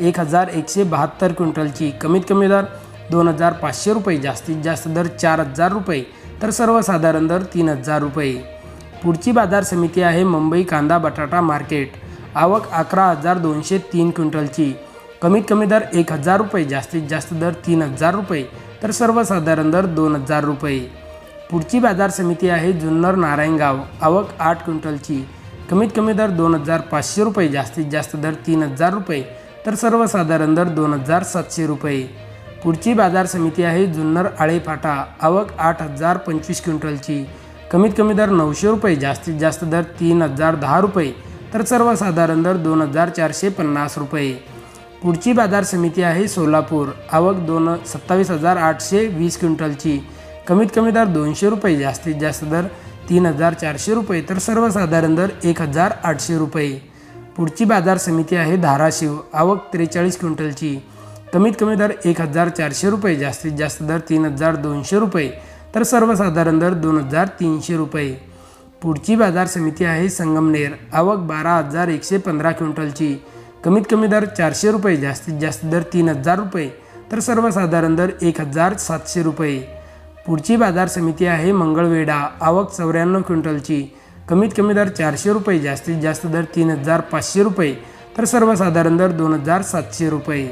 एक हजार एकशे बहात्तर क्विंटलची कमीत कमी दर दोन हजार पाचशे रुपये जास्तीत जास्त दर चार हजार रुपये तर सर्वसाधारण दर तीन हजार रुपये. पुढची बाजार समिती आहे मुंबई कांदा बटाटा मार्केट. आवक अकरा हजार दोनशे तीन क्विंटलची. कमीत कमी दर एक हजार रुपये जास्तीत जास्त दर तीन हजार रुपये तर सर्वसाधारण दर दोन हजार रुपये. पुढची बाजार समिती आहे जुन्नर नारायणगाव. आवक आठ क्विंटलची. कमीत कमी दर दोन हजार पाचशे रुपये जास्तीत जास्त दर तीन हजार रुपये तर सर्वसाधारण दर दोन हजार सातशे रुपये. पुढची बाजार समिती आहे जुन्नर आळेफाटा आवक आठ हजार पंचवीस क्विंटलची. कमीत कमी दर नऊशे रुपये जास्तीत जास्त दर तीन हजार दहा रुपये. तर सर्वसाधारण दर दोन हजार चारशे पन्नास रुपये. पुढची बाजार समिती आहे सोलापूर. आवक दोन सत्तावीस हजार आठशे वीस क्विंटलची. कमीत कमी दर दोनशे रुपये जास्तीत जास्त दर तीन हजार चारशे रुपये. तर सर्वसाधारण दर एक हजार आठशे रुपये. पुढची बाजार समिती आहे धाराशिव. आवक त्रेचाळीस क्विंटलची. कमीत कमी दर एक हजार चारशे रुपये जास्तीत जास्त दर तीन हजार दोनशे रुपये तर सर्वसाधारण दर दोन हजार तीनशे रुपये. पुढची बाजार समिती आहे संगमनेर. आवक बारा हजार एकशे पंधरा क्विंटलची. कमीत कमी दर चारशे रुपये जास्तीत जास्त दर तीन हजार रुपये तर सर्वसाधारण दर एक हजार सातशे रुपये. पुढची बाजार समिती आहे मंगळवेढा. आवक चौऱ्याण्णव क्विंटलची. कमीत कमी दर चारशे रुपये जास्तीत जास्त दर तीन हजार पाचशे रुपये तर सर्वसाधारण दर दोन हजार सातशे रुपये.